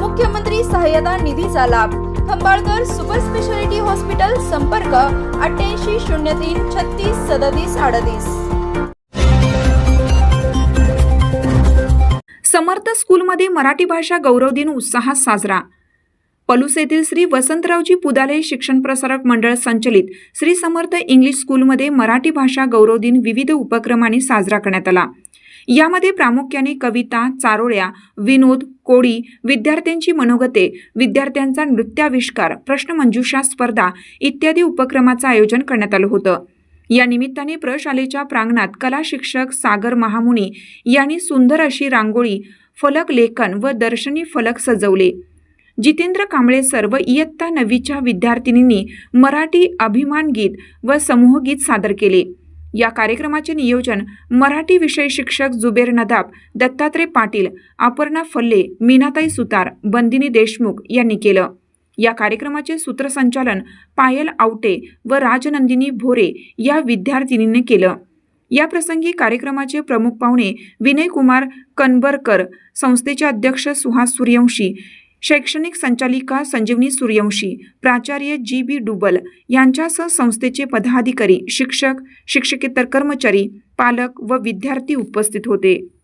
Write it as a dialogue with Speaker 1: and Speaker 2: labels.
Speaker 1: मुख्यमंत्री सहाय्यता निधीचा लाभ. खंबाळकर सुपर स्पेशालिटी हॉस्पिटल संपर्क अठ्ठ्याऐंशी शून्य तीन छत्तीस सदतीस अडतीस.
Speaker 2: समर्थ स्कूलमध्ये मराठी भाषा गौरव दिन उत्साहात साजरा. पलूस येथील श्री वसंतरावजी पुदाले शिक्षण प्रसारक मंडळ संचलित श्री समर्थ इंग्लिश स्कूलमध्ये मराठी भाषा गौरव दिन विविध उपक्रमांनी साजरा करण्यात आला. यामध्ये प्रामुख्याने कविता चारोळ्या विनोद कोडी विद्यार्थ्यांची मनोगते विद्यार्थ्यांचा नृत्याविष्कार प्रश्नमंजुषा स्पर्धा इत्यादी उपक्रमाचं आयोजन करण्यात आलं होतं. या निमित्ताने प्रशालेच्या प्रांगणात कला शिक्षक सागर महामुनी यांनी सुंदर अशी रांगोळी फलक लेखन व दर्शनी फलक सजवले. जितेंद्र कांबळे सर्व व इयत्ता नववीच्या विद्यार्थिनींनी मराठी अभिमान गीत व समूहगीत सादर केले. या कार्यक्रमाचे नियोजन मराठी विषय शिक्षक जुबेर नदाब दत्तात्रय पाटील अपर्णा फल्ले मीनाताई सुतार बंदिनी देशमुख यांनी केलं. या कार्यक्रमाचे सूत्रसंचालन पायल आवटे व राजनंदिनी भोरे या विद्यार्थिनींनी केलं. या प्रसंगी कार्यक्रमाचे प्रमुख पाहुणे विनय कुमार कनबरकर संस्थेचे अध्यक्ष सुहास सूर्यवंशी शैक्षणिक संचालिका संजीवनी सूर्यवंशी प्राचार्य जी बी डुबल यांच्यासह संस्थेचे पदाधिकारी शिक्षक शिक्षकेतर कर्मचारी पालक व विद्यार्थी उपस्थित होते.